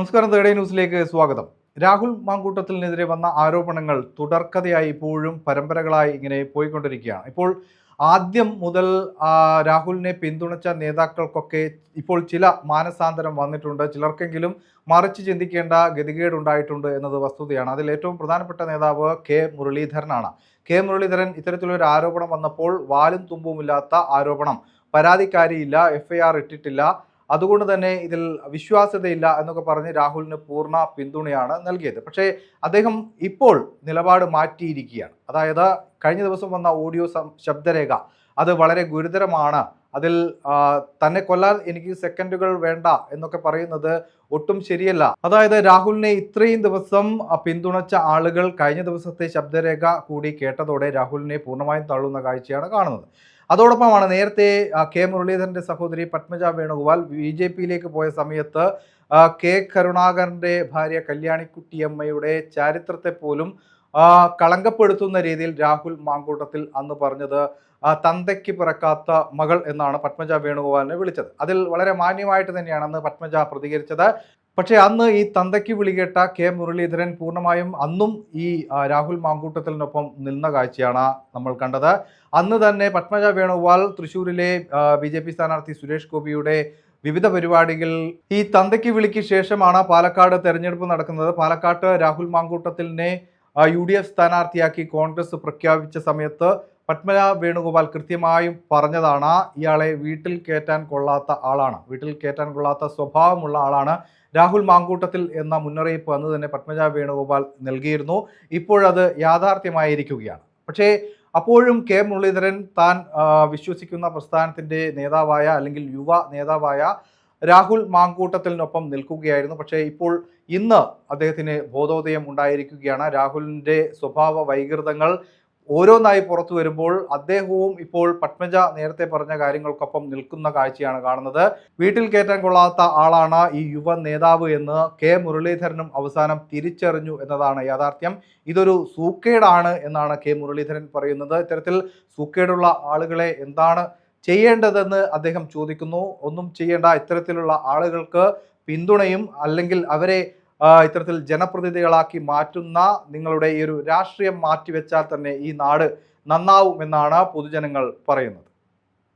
നമസ്കാരം തേടേ ന്യൂസിലേക്ക് സ്വാഗതം. രാഹുൽ മാങ്കൂട്ടത്തിനെതിരെ വന്ന ആരോപണങ്ങൾ തുടർക്കഥയായി ഇപ്പോഴും പരമ്പരകളായി ഇങ്ങനെ പോയിക്കൊണ്ടിരിക്കുകയാണ്. ഇപ്പോൾ ആദ്യം മുതൽ രാഹുലിനെ പിന്തുണച്ച നേതാക്കൾക്കൊക്കെ ഇപ്പോൾ ചില മാനസാന്തരം വന്നിട്ടുണ്ട്. ചിലർക്കെങ്കിലും മറിച്ച് ചിന്തിക്കേണ്ട ഗതികേട് ഉണ്ടായിട്ടുണ്ട് എന്നത് വസ്തുതയാണ്. അതിൽ ഏറ്റവും പ്രധാനപ്പെട്ട നേതാവ് കെ മുരളീധരനാണ്. കെ മുരളീധരൻ ഇത്തരത്തിലൊരു ആരോപണം വന്നപ്പോൾ വാലും തുമ്പുമില്ലാത്ത ആരോപണം. പരാതിക്കാരിയില്ല എഫ്ഐആർ ഇട്ടിട്ടില്ല. അതുകൊണ്ട് തന്നെ ഇതിൽ വിശ്വാസ്യതയില്ല എന്നൊക്കെ പറഞ്ഞ് രാഹുലിന് പൂർണ പിന്തുണയാണ് നൽകിയത്. പക്ഷേ അദ്ദേഹം ഇപ്പോൾ നിലപാട് മാറ്റിയിരിക്കുകയാണ്. അതായത് കഴിഞ്ഞ ദിവസം വന്ന ഓഡിയോ ശബ്ദരേഖ അത് വളരെ ഗുരുതരമാണ് അതിൽ തന്നെ കൊല്ലാൻ എനിക്ക് സെക്കൻഡുകൾ വേണ്ട എന്നൊക്കെ പറയുന്നത് ഒട്ടും ശരിയല്ല. അതായത് രാഹുലിനെ ഇത്രയും ദിവസം പിന്തുണച്ച ആളുകൾ കഴിഞ്ഞ ദിവസത്തെ ശബ്ദരേഖ കൂടി കേട്ടതോടെ രാഹുലിനെ പൂർണമായും തള്ളുന്ന കാഴ്ചയാണ് കാണുന്നത്. അതോടൊപ്പമാണ് നേരത്തെ കെ. മുരളീധരന്റെ സഹോദരി പത്മജ വേണുഗോപാൽ ബി ജെ പിയിലേക്ക് പോയ സമയത്ത് കെ. കരുണാകരന്റെ ഭാര്യ കല്യാണിക്കുട്ടിയമ്മയുടെ ചരിത്രത്തെ പോലും കളങ്കപ്പെടുത്തുന്ന രീതിയിൽ രാഹുൽ മാങ്കൂട്ടത്തിൽ അന്ന് പറഞ്ഞത് തന്തയ്ക്ക് പിറക്കാത്ത മകൾ എന്നാണ് പത്മജ വേണുഗോപാലിനെ വിളിച്ചത്. അതിൽ വളരെ മാന്യമായിട്ട് തന്നെയാണ് അന്ന് പത്മജ പ്രതികരിച്ചത്. പക്ഷേ അന്ന് ഈ തന്തയ്ക്ക് വിളികേട്ട കെ മുരളീധരൻ പൂർണമായും അന്നും ഈ രാഹുൽ മാങ്കൂട്ടത്തിനൊപ്പം നിന്ന കാഴ്ചയാണ് നമ്മൾ കണ്ടത്. അന്ന് തന്നെ പത്മജ വേണുഗോപാൽ തൃശ്ശൂരിലെ ബി ജെ പി സ്ഥാനാർത്ഥി സുരേഷ് ഗോപിയുടെ വിവിധ പരിപാടികൾ ഈ തന്തയ്ക്ക് വിളിക്ക് ശേഷമാണ് പാലക്കാട് തെരഞ്ഞെടുപ്പ് നടക്കുന്നത്. പാലക്കാട്ട് രാഹുൽ മാങ്കൂട്ടത്തിലിനെ യു ഡി എഫ് സ്ഥാനാർത്ഥിയാക്കി കോൺഗ്രസ് പ്രഖ്യാപിച്ച സമയത്ത് പത്മജ വേണുഗോപാൽ കൃത്യമായും പറഞ്ഞതാണ് ഇയാളെ വീട്ടിൽ കയറ്റാൻ കൊള്ളാത്ത ആളാണ്. വീട്ടിൽ കയറ്റാൻ കൊള്ളാത്ത സ്വഭാവമുള്ള ആളാണ് രാഹുൽ മാങ്കൂട്ടത്തിൽ എന്ന മുന്നറിയിപ്പ് അന്ന് തന്നെ പത്മജ വേണുഗോപാൽ നൽകിയിരുന്നു. ഇപ്പോഴത് യാഥാർത്ഥ്യമായിരിക്കുകയാണ്. പക്ഷേ അപ്പോഴും കെ മുരളീധരൻ താൻ വിശ്വസിക്കുന്ന പ്രസ്ഥാനത്തിന്റെ നേതാവായ അല്ലെങ്കിൽ യുവ നേതാവായ രാഹുൽ മാങ്കൂട്ടത്തിനൊപ്പം നിൽക്കുകയായിരുന്നു. പക്ഷേ ഇപ്പോൾ ഇന്ന് അദ്ദേഹത്തിന് ബോധോദയം ഉണ്ടായിരിക്കുകയാണ്. രാഹുലിന്റെ സ്വഭാവ വൈകൃതങ്ങൾ ഓരോന്നായി പുറത്തു വരുമ്പോൾ അദ്ദേഹവും ഇപ്പോൾ പത്മജ നേരത്തെ പറഞ്ഞ കാര്യങ്ങൾക്കൊപ്പം നിൽക്കുന്ന കാഴ്ചയാണ് കാണുന്നത്. വീട്ടിൽ കയറ്റാൻ കൊള്ളാത്ത ആളാണ് ഈ യുവ നേതാവ് എന്ന് കെ മുരളീധരനും അവസാനം തിരിച്ചറിഞ്ഞു എന്നതാണ് യാഥാർത്ഥ്യം. ഇതൊരു സൂക്കേടാണ് എന്നാണ് കെ മുരളീധരൻ പറയുന്നത്. ഇത്തരത്തിൽ സൂക്കേടുള്ള ആളുകളെ എന്താണ് ചെയ്യേണ്ടതെന്ന് അദ്ദേഹം ചോദിക്കുന്നു. ഒന്നും ചെയ്യേണ്ട ഇത്തരത്തിലുള്ള ആളുകൾക്ക് പിന്തുണയും അല്ലെങ്കിൽ അവരെ ഇത്തരത്തിൽ ജനപ്രതിനിധികളാക്കി മാറ്റുന്ന നിങ്ങളുടെ ഈ ഒരു രാഷ്ട്രീയം മാറ്റിവെച്ചാൽ തന്നെ ഈ നാട് നന്നാവും എന്നാണ് പൊതുജനങ്ങൾ പറയുന്നത്.